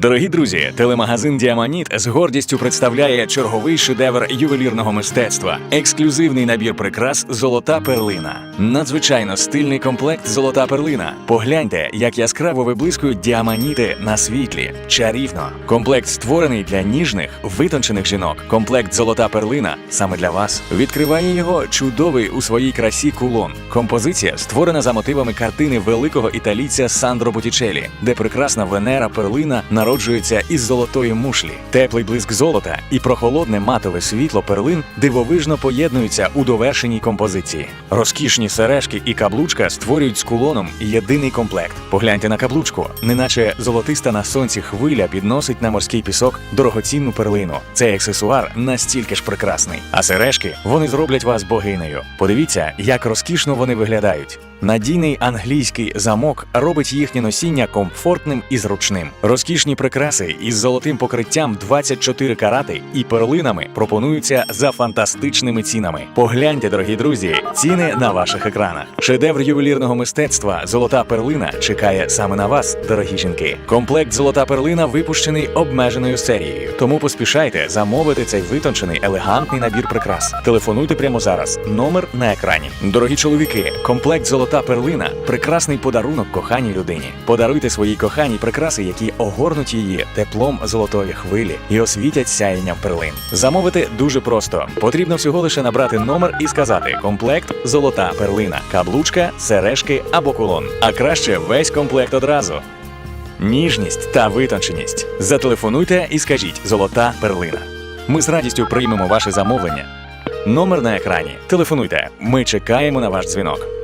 Дорогі друзі, телемагазин Діаманіт з гордістю представляє черговий шедевр ювелірного мистецтва, ексклюзивний набір прикрас Золота перлина. Надзвичайно стильний комплект Золота перлина. Погляньте, як яскраво виблискують діаманіти на світлі. Чарівно. Комплект створений для ніжних, витончених жінок. Комплект Золота перлина саме для вас. Відкриває його чудовий у своїй красі кулон. Композиція створена за мотивами картини великого італійця Сандро Боттічеллі, де прекрасна Венера перлина народжується із золотої мушлі. Теплий блиск золота і прохолодне матове світло перлин дивовижно поєднуються у довершеній композиції. Розкішні сережки і каблучка створюють з кулоном єдиний комплект. Погляньте на каблучку, неначе золотиста на сонці хвиля підносить на морський пісок дорогоцінну перлину. Цей аксесуар настільки ж прекрасний. А сережки вони зроблять вас богинею. Подивіться, як розкішно вони виглядають. Надійний англійський замок робить їхнє носіння комфортним і зручним. Розкішні прикраси із золотим покриттям 24 карати і перлинами пропонуються за фантастичними цінами. Погляньте, дорогі друзі, ціни на ваших екранах. Шедевр ювелірного мистецтва Золота перлина чекає саме на вас, дорогі жінки. Комплект Золота перлина випущений обмеженою серією. Тому поспішайте замовити цей витончений елегантний набір прикрас. Телефонуйте прямо зараз. Номер на екрані. Дорогі чоловіки, комплект Золота перлина прекрасний подарунок коханій людині. Подаруйте своїй коханій прикраси, які огорнуть її теплом золотої хвилі і освітять сяєнням перлин. Замовити дуже просто. Потрібно всього лише набрати номер і сказати комплект Золота перлина, каблучка, сережки або кулон. А краще весь комплект одразу. Ніжність та витонченість. Зателефонуйте і скажіть Золота перлина. Ми з радістю приймемо ваше замовлення. Номер на екрані. Телефонуйте. Ми чекаємо на ваш дзвінок.